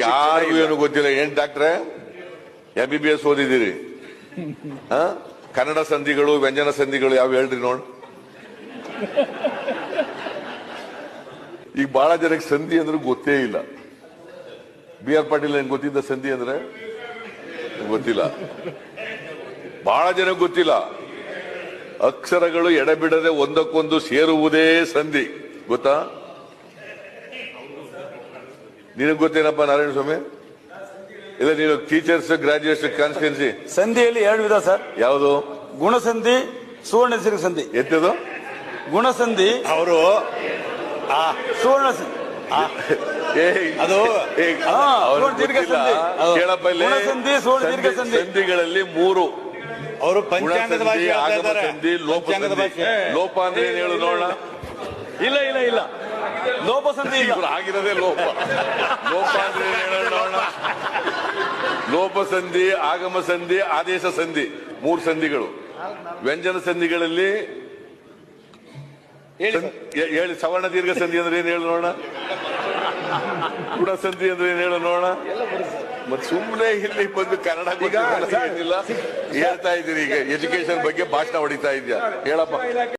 ಯಾರಿಗೂ ಏನು ಗೊತ್ತಿಲ್ಲ. ಏನ್ ಡಾಕ್ಟ್ರೆ? ಎಂ ಬಿ ಬಿ ಎಸ್ ಓದಿದ್ದೀರಿ? ಕನ್ನಡ ಸಂಧಿಗಳು ವ್ಯಂಜನ ಸಂಧಿಗಳು ಯಾವ ಹೇಳ್ರಿ ನೋಡ್. ಈಗ ಬಹಳ ಜನಕ್ಕೆ ಸಂಧಿ ಅಂದ್ರೆ ಗೊತ್ತೇ ಇಲ್ಲ. ಬಿ ಆರ್ ಪಾಟೀಲ್ ಏನ್ ಗೊತ್ತಿದ್ದ ಸಂಧಿ ಅಂದ್ರೆ ಗೊತ್ತಿಲ್ಲ. ಬಹಳ ಜನ ಗೊತ್ತಿಲ್ಲ. ಅಕ್ಷರಗಳು ಎಡೆಬಿಡದೆ ಒಂದಕ್ಕೊಂದು ಸೇರುವುದೇ ಸಂಧಿ. ಗೊತ್ತಾ? ನಿನಗೆ ಗೊತ್ತೇನಪ್ಪ ನಾರಾಯಣ ಸ್ವಾಮಿ? ಇಲ್ಲ ನೀನು ಟೀಚರ್ಸ್ ಗ್ರಾಜುಯೇಷನ್ ಕಾನ್ಸ್ಟಿಟ್ಯೂನ್ಸಿ ಸಂಧಿಯಲ್ಲಿ ಎರಡು ವಿಧ ಸರ್. ಯಾವುದು? ಗುಣಸಂಧಿ ಸುವರ್ಣ ಸಿರಿ ಸಂಧಿ. ಎತ್ತದು ಗುಣಸಂಧಿ ಅವರು ಸುವರ್ಣ ಸಂಧಿ. ಅದು ಕೇಳಪ್ಪ ಇಲ್ಲಿ. ಗುಣಸಂಧಿ, ಸುವರ್ಣ ದೀರ್ಘ ಸಂಧಿ- ಸಂಧಿ. ಸಂಧಿಗಳಲ್ಲಿ ಮೂರು. ಅವರು ಪಂಚಾಂಗದ ಭಾಷೆ. ಸಂಧಿ ಲೋಪ ಲೋಪ ಅಂದ್ರೆ ಏನ್ ಹೇಳು ನೋಡೋಣ? ಇಲ್ಲ ಇಲ್ಲ ಇಲ್ಲ. ಲೋಪ ಸಂಧಿ ಆಗಿರೋದೇ ಲೋಪ. ಲೋಪ ಅಂದ್ರೆ ಲೋಪ ಸಂಧಿ ಆಗಮ ಸಂಧಿ ಆದೇಶ ಸಂಧಿ ಮೂರು ಸಂಧಿಗಳು. ವ್ಯಂಜನ ಸಂಧಿಗಳಲ್ಲಿ ಹೇಳಿ ಸವರ್ಣ ದೀರ್ಘ ಸಂಧಿ ಅಂದ್ರೆ ಏನ್ ಹೇಳೋಣ ನೋಡೋಣ? ಗುಣ ಸಂಧಿ ಅಂದ್ರೆ ಏನ್ ಹೇಳು ನೋಡೋಣ? ಮತ್ತೆ ಸುಮ್ಮನೆ ಇಲ್ಲಿ ಬಂದು ಕನ್ನಡ ಗೊತ್ತಿಲ್ಲ, ಹೇಳ್ತಾ ಇದ್ದೀರಿ ಈಗ ಎಜುಕೇಶನ್ ಬಗ್ಗೆ ಭಾಷಣ ಹೊಡಿತಾ ಇದ್ಯಾ? ಹೇಳಪ್ಪ.